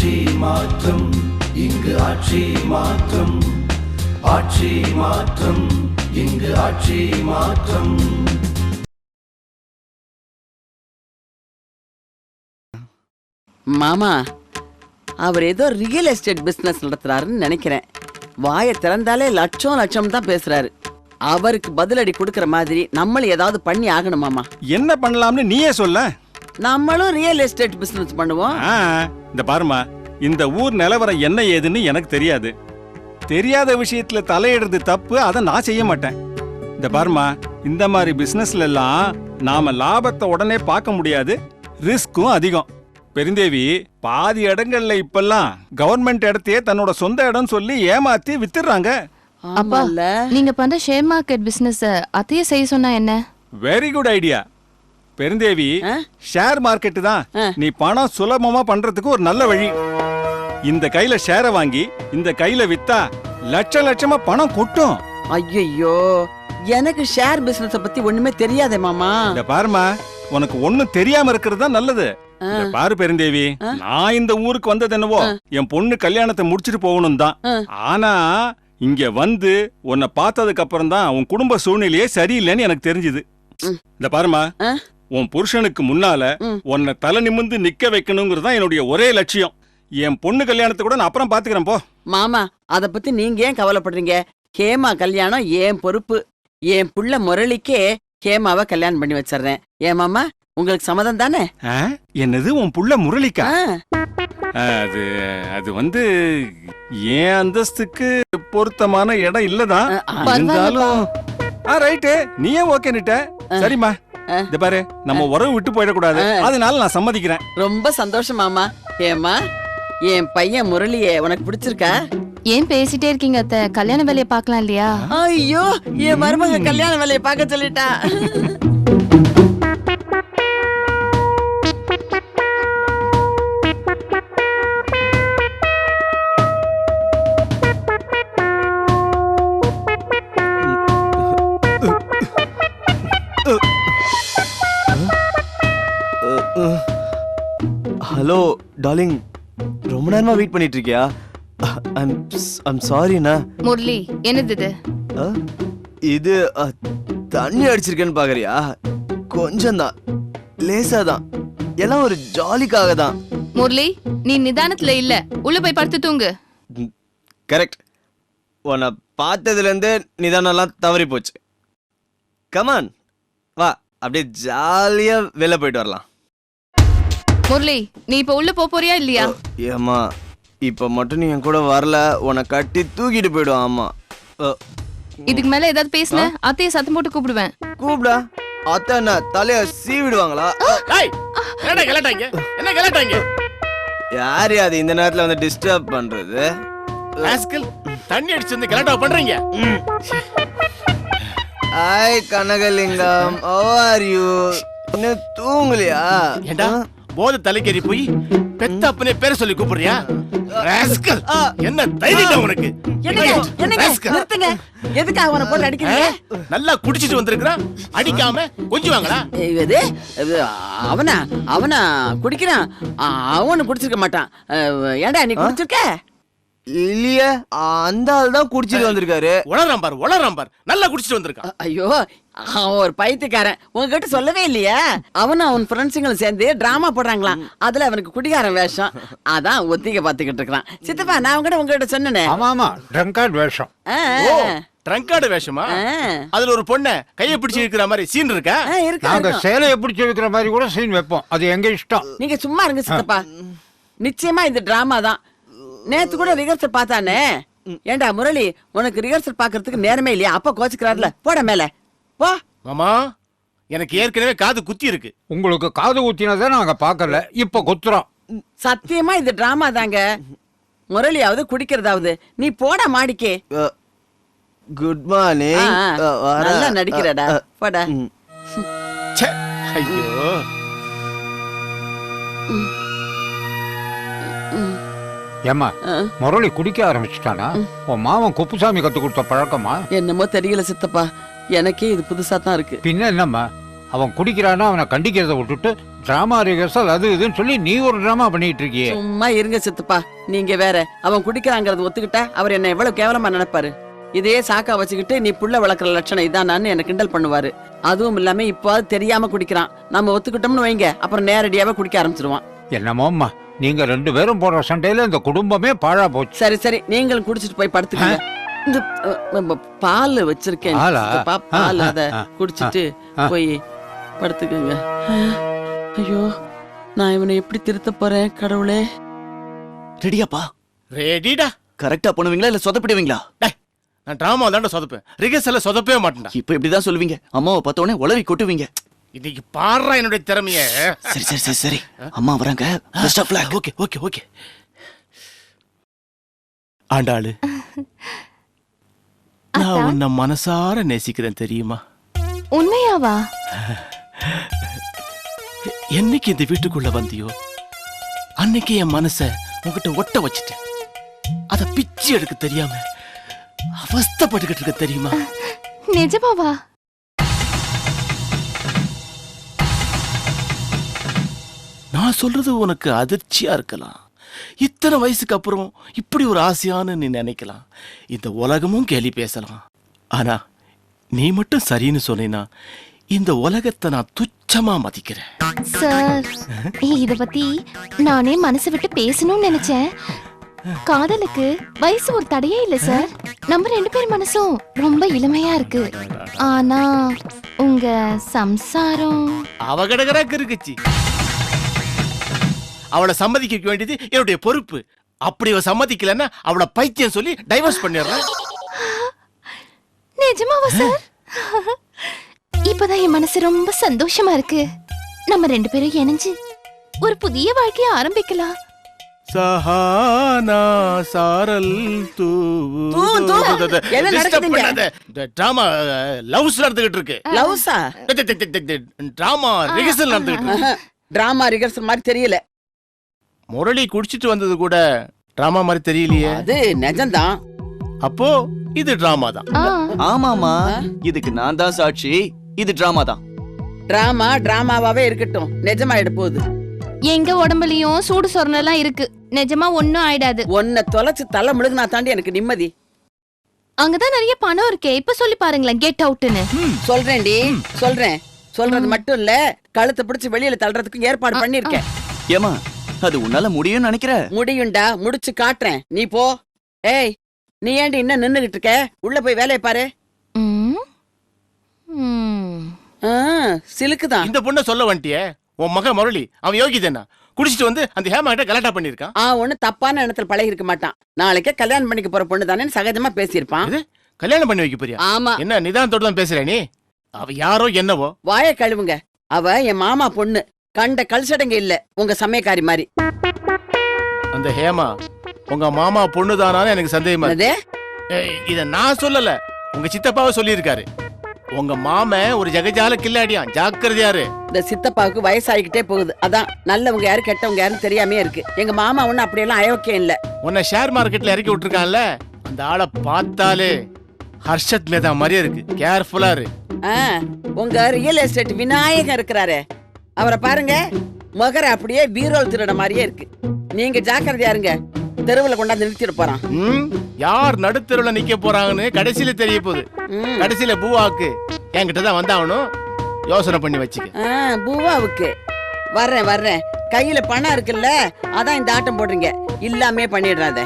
ஆட்சி மாற்றம் இங்கு ஆட்சி மாற்றம். ஆட்சி மாற்றம் இங்கு ஆட்சி மாற்றம். மாமா அவர் ஏதோ ரியல் எஸ்டேட் பிசினஸ் நடத்துறாருன்னு நினைக்கிறேன். வாயை திறந்தாலே லட்சம் லட்சம் தான் பேசுறாரு. அவருக்கு பதிலடி கொடுக்கற மாதிரி நம்மளும் ஏதாவது பண்ணி ஆகணும் மாமா. என்ன பண்ணலாம்னு நீயே சொல்ல. நம்மளும் ரியல் எஸ்டேட் பிசினஸ் பண்ணுவோம். ஆ, இந்த பாருமா இந்த ஊர் நிலவரம் என்ன ஏதுன்னு எனக்கு தெரியாது. தெரியாத விஷயத்துல தலையிடுறது தப்பு அதை நான் செய்ய மாட்டேன். இந்த பாருமா இந்த மாதிரி பிசினஸ்ல எல்லாம் நாம லாபத்தை உடனே பார்க்க முடியாது ரிஸ்க்கும் அதிகம். பெருந்தேவி பாதி இடங்கள்ல இப்பெல்லாம் கவர்மெண்ட் இடத்தையே தன்னோட சொந்த இடம் சொல்லி ஏமாத்தி வித்துடுறாங்க. அப்பா நீங்க பண்ற ஷேர் மார்க்கெட் பிசினஸ் அத்தையே செய்ய சொன்னா என்ன? Very good idea Perundevi? Share market தான். நீ பணம் சுலபமா பண்றதுக்கு ஒரு நல்ல வழி. இந்த கையில ஷேரை வாங்கி இந்த கையில வித்தா லட்ச லட்சமா பணம் கொட்டும். ஐயோ எனக்கு ஷேர் பிசினஸ் பத்தி ஒண்ணுமே தெரியாதே மாமா. இந்த பாருமா உனக்கு ஒண்ணும் தெரியாம இருக்கிறது தான் நல்லது. இந்த பாரு பெருந்தேவி நான் இந்த ஊருக்கு வந்தது என்னவோ என் பொண்ணு கல்யாணத்தை முடிச்சிட்டு போகணும் தான். ஆனா இங்க வந்து உன்னை பார்த்ததுக்கு அப்புறம் தான் உன் குடும்ப சூழ்நிலையே சரியில்லைன்னு எனக்கு தெரிஞ்சுது. இந்த பாருமா? உன் புருஷனுக்கு முன்னால. உன்னை தலை நிமிந்து நிக்க வைக்கணுங்கிறது தான் என்னுடைய ஒரே லட்சியம். என் பொண்ணு கல்யாணத்தை கூட நான் அப்புறம் பாத்துக்கிறேன் போ. மாமா அத பத்தி நீங்க ஏன் கவலைப்படுறீங்க? ஹேமா கல்யாணம் ஏன் பொறுப்பு. என் புள்ள முரளிக்கே ஹேமாவை கல்யாணம் பண்ணி வச்சிடுறேன் ஏன் மாமா உங்களுக்கு சம்மதம் தானே? என்னது உன் புள்ள முரளிக்கா? அது அது வந்து என் அந்தஸ்துக்கு பொருத்தமான இடம் இல்லதான். இருந்தாலும் ரைட்டு. நீயே ஓகேன்னுட்ட சரிம்மா. இந்த பாரு நம்ம உறவு விட்டு போயிடக்கூடாது. அதனால நான் சம்மதிக்கிறேன். ரொம்ப சந்தோஷம் மாமா. ஏமா என் பையன் முரளியே உனக்கு பிடிச்சிருக்கா? ஏன் பேசிட்டே இருக்கீங்க அத்தை? கல்யாண வேலையை பார்க்கலாம் இல்லையா? ஐயோ என் மருமக கல்யாண வேலையை பார்க்க சொல்லிட்டா. ஹலோ டார்லிங் ரொம்ப நேரமா வெயிட் பண்ணிட்டு இருக்கியா ஐம் ஐம் சாரிண்ணா முரளி என்னது இது? இது தண்ணி அடிச்சிருக்கேன்னு பாக்குறியா? கொஞ்சம் தான் லேசா தான் எல்லாம் ஒரு ஜாலிக்காக தான் முரளி நீ நிதானத்துல இல்ல. உள்ள போய் படுத்து தூங்கு. கரெக்ட் உன்னை பார்த்ததுலேருந்து நிதானம்லாம் தவறி போச்சு. கமான் வா அப்படியே ஜாலியா வெளில போயிட்டு வரலாம். முரளி நீ இப்ப உள்ள போறியா இல்லையா? ஏம்மா இப்போ மட்டும் நீ என் கூட வரல உன்னை கட்டி தூக்கிட்டு போயிடும் ஆமா இதுக்கு மேல ஏதாவது பேசுன? அத்தையை சத்தம் போட்டு கூப்பிடுவேன். கூப்பிடா. அத்தை என்ன தலைய சீவிடுவாங்களா? ஏய், என்னடா கலாட்டாங்க என்ன கலாட்டாங்க யார் அது இந்த நேரத்துல வந்து டிஸ்டர்ப் பண்றது? ராஸ்கல் தண்ணி அடிச்சு வந்து கலாட்டா பண்றீங்க? Hi Kanagalingam. How are you? இன்னும் தூங்கலையா? ஏண்டா? போத தலைக்கேறி போய் பெத்த அப்பனே பேரை சொல்லி கூப்பிடுறியா? ராஸ்கல் என்ன தைரியம் உனக்கு? என்னங்க எதுக்கு அவனை போட்டு அடிக்கிறீங்க? நல்லா குடிச்சிட்டு வந்திருக்கிறான் அடிக்காம கொஞ்சுவாங்களா இது இது, அவனா அவனா குடிக்கிறான். அவனு குடிச்சிருக்க மாட்டான். ஏன்டா நீ குடிச்சிருக்க? இல்லையே அந்த ஆள் தான் குடிச்சிட்டு வந்திருக்காரு. உளறாம் பார் உளறாம் பார். நல்லா குடிச்சிட்டு வந்திருக்கான். ஐயோ அவன் ஒரு பைத்தியக்காரன். உங்ககிட்ட சொல்லவே இல்லையா. அவனும் அவன் ஃப்ரெண்ட்ஸுங்களும் சேர்ந்து டிராமா போடுறாங்களாம் அதுல அவனுக்கு குடிகாரன் வேஷம். அதான் ஒத்திகை பாத்துக்கிட்டு இருக்கிறான் சித்தப்பா நான் உங்ககிட்ட உங்ககிட்ட சொன்னேனே. ஆமா ஆமா ட்ரங்கார்ட் வேஷம். ட்ரங்கார்டு வேஷமா? அதுல ஒரு பொண்ண கைய பிடிச்சு இருக்கிற மாதிரி சீன் இருக்கா? நாங்க. சேலையை பிடிச்சி வைக்கிற மாதிரி கூட சீன் வைப்போம். அது எங்க இஷ்டம்? நீங்க சும்மா இருங்க சித்தப்பா. நிச்சயமா இது டிராமா தான். நேத்து கூட ரிஹர்சல் பார்த்தானே? ஏண்டா முரளி உனக்கு ரிஹர்சல் பாக்குறதுக்கு நேரமே இல்லையா? அப்பா கோச்சுக்கிறாருல. போட மேல. போ மாமா எனக்கு ஏற்கனவே காது குத்தி இருக்கு. உங்களுக்கு காது ஊத்தினதை நாங்க பார்க்கல. இப்ப குத்துறோம். சத்தியமா இது டிராமா தாங்க. முரளியாவது குடிக்கிறதாவது. நீ போட மாடிக்கே. குட் மார்னிங் நல்லா நடிக்கிறடா. போடா. ச்சே, ஐயோ. ஏம்மா ஆ. முரளி குடிக்க ஆரம்பிச்சிட்டானா? உன் மாமன் குப்புசாமி கத்து கொடுத்த பழக்கமா? என்னமோ தெரியல சித்தப்பா. எனக்கே இது புதுசா தான் இருக்கு. பின்ன என்னம்மா அவன் குடிக்கிறான்னா அவனை கண்டிக்கிறத விட்டுட்டு டிராமா ரிஹர்சல் அது இதுன்னு சொல்லி நீ ஒரு டிராமா பண்ணிட்டு இருக்கியே. சும்மா இருங்க சித்தப்பா. நீங்க வேற அவன் குடிக்கிறாங்கறது ஒத்துக்கிட்டா அவர் என்ன எவ்வளவு கேவலமா நினைப்பாரு. இதே சாக்கா வச்சுக்கிட்டு நீ புள்ள வளர்க்குற லட்சணம் இதானான்னு என்ன கிண்டல் பண்ணுவாரு. அதுவும் இல்லாம இப்போ தெரியாம குடிக்கிறான். நம்ம ஒத்துக்கிட்டோம்னு வைங்க அப்புறம் நேரடியாவே குடிக்க ஆரம்பிச்சிருவான். என்னமோம்மா நீங்க ரெண்டு பேரும் போடுற சண்டையில இந்த குடும்பமே பாழா போச்சு. சரி சரி. நீங்களும் குடிச்சிட்டு போய் படுத்துக்கங்க. இந்த பால் வச்சிருக்கேன். பாலா? அத குடிச்சிட்டு. போய் படுத்துக்கங்க. ஐயோ நான் இவனை எப்படி திருத்த போறேன் கடவுளே? ரெடியாப்பா. ரெடிடா. கரெக்டா பண்ணுவீங்களா இல்ல சொதப்பிடுவீங்களா? நான் டிராமா தாண்ட சொதப்பேன். ரிகர்சல்ல சொதப்பவே மாட்டேன்டா. இப்ப இப்படிதான் சொல்லுவீங்க. அம்மாவை பார்த்த உடனே உளறி கொட்டுவீங்க. இன்னைக்கு பாடுறா என்னுடைய திறமைய. சரி சரி சரி சரி. அம்மா வராங்க. Best of luck okay okay okay. Andalu நான் உன்னை மனசார நேசிக்கிறேன் தெரியுமா? உண்மையாவா? என்னைக்கு இந்த வீட்டுக்குள்ள வந்தியோ அன்னைக்கு என் மனச உன்கிட்ட ஒட்ட வச்சிட்டேன். அத பிச்சு எடுக்க தெரியாம அவஸ்தைப்பட்டுக்கிட்டு இருக்க தெரியுமா? நிஜமாவா? நான் சொல்றது உனக்கு அதிர்ச்சியா இருக்கலாம். இத்தனை வயசுக்கு அப்புறம் இப்படி ஒரு ஆசையான்னு நீ நினைக்கலாம். இந்த உலகமும் கேலி பேசலாம். ஆனா நீ மட்டும் சரின்னு சொன்னீன்னா இந்த உலகத்தை நான் துச்சமா மதிக்கிறேன். சார் இத பத்தி நானே மனசு விட்டு பேசணும்னு நினைச்சேன். காதலுக்கு வயசு ஒரு தடையே இல்ல சார். நம்ம ரெண்டு பேர் மனசும் ரொம்ப இளமையா இருக்கு. ஆனா உங்க சம்சாரம் அவ கிடக்குறாக்கு இருக்குச்சு. அவளை சம்மதிக்க வைக்க வேண்டியது என்னுடைய பொறுப்பு. அப்படி அவ சம்மதிக்கலன்னா அவளை பைத்தியம் சொல்லி டைவர்ஸ் பண்ணிடுறேன். நிஜமாவா சார் இப்பதான் என் மனசு ரொம்ப சந்தோஷமா இருக்கு. நம்ம ரெண்டு பேரும் இணைஞ்சு ஒரு புதிய வாழ்க்கைய ஆரம்பிக்கலாம். சஹானா சாரல்? டிராமா லவ்ஸ் நடந்துகிட்டு இருக்கு. லவ்ஸா டிராமா ரிஹர்சல் நடந்துகிட்டு இருக்கு. டிராமா ரிகர்சல் மாதிரி தெரியல. முரளி குடிச்சிட்டு வந்தது கூட டிராமா மாதிரி தெரியலையே. அது நிஜம்தான். அப்போ இது டிராமா தான். ஆமாமா இதுக்கு நான் தான் சாட்சி. இது டிராமா தான். டிராமா டிராமாவாவே இருக்கட்டும். நிஜமாயிட போகுது. எங்க உடம்புலயும் சூடு சொரணெல்லாம் இருக்கு. நிஜமா ஒண்ணும் ஆயிடாது. உன்னை தொலைச்சு தலை முழுகுனா தாண்டி எனக்கு நிம்மதி. அங்கதான் நிறைய பணம் இருக்கே. இப்ப சொல்லி பாருங்களேன் கெட் அவுட்னு சொல்றேன்டி. சொல்றேன். சொல்றது மட்டும் இல்ல கழுத்தை பிடிச்சு வெளியில தள்ளுறதுக்கு ஏற்பாடு பண்ணிருக்கேன் ஏமா அது உன்னால முடியும்னு நினைக்கிற? முடியும்டா முடிச்சு காட்டுறேன். நீ போ. ஏய் நீ ஏன்டி இன்னும் நின்னுகிட்டு இருக்க? உள்ள போய் வேலையை பாரு. ம். ம். ஆ, சிலுக்குதான். இந்த பொண்ணை சொல்ல வந்துட்டியே? உன் மகன் முரளி அவன் யோகி தானே குடிச்சிட்டு வந்து அந்த ஹேமா கிட்ட கலாட்டா பண்ணிருக்கான் ஆ ஒண்ணு தப்பான இடத்துல பழகி இருக்க மாட்டான். நாளைக்கே கல்யாணம் பண்ணிக்க போற பொண்ணு தானே சகஜமா பேசியிருப்பான். இது? கல்யாணம் பண்ணி வைக்க போறியா? ஆமா. என்ன நிதானத்தோட தான் பேசுற நீ? அவ யாரோ என்னவோ? வாய கழுவுங்க. அவ என் மாமா பொண்ணு. கண்ட கல்சடங்க இல்ல. உங்க சமயக்காரி மாதிரி அந்த ஹேமா உங்க மாமா பொண்ணு தானான்னு எனக்கு சந்தேகமா இருக்கு. ஏய், இத நான் சொல்லல. உங்க சித்தப்பாவை சொல்லியிருக்காரு. உங்க மாமன் ஒரு ஜெகஜால கில்லாடியான் ஜாக்கிரதையாரு. இந்த சித்தப்பாவுக்கு வயசாகிக்கிட்டே போகுது. அதான் நல்லவங்க யாரு கெட்டவங்க யாருன்னு தெரியாமே இருக்கு. எங்க மாமா ஒண்ணு அப்படியெல்லாம் அயோக்கியம் இல்ல. உன்னை ஷேர் மார்க்கெட்ல இறக்கி விட்டுருக்கான்ல? அந்த ஆளை பார்த்தாலே ஹர்ஷத் மேதா மாதிரியே இருக்கு. கேர்ஃபுல்லா இரு. ஆ, உங்க ரியல் எஸ்டேட் விநாயகர் இருக்கிறாரே. அவரை பாருங்க. முகர அப்படியே பீரோல் திருட மாதிரியே இருக்கு. நீங்க ஜாக்கிரதையா இருங்க. தெருவுல கொண்டாந்து நிறுத்திட போறான். யார் நடுத்தருவுல நிக்க போறாங்கன்னு கடைசியில தெரிய போகுது. கடைசியில பூவாக்கு என்கிட்ட தான் வந்தாகணும். யோசனை பண்ணி வச்சுக்க. பூவாவுக்கு. வர்றேன் வர்றேன். கையில பணம் இருக்குல்ல அதான் இந்த ஆட்டம் போடுறீங்க. இல்லாமே பண்ணிடுறாத.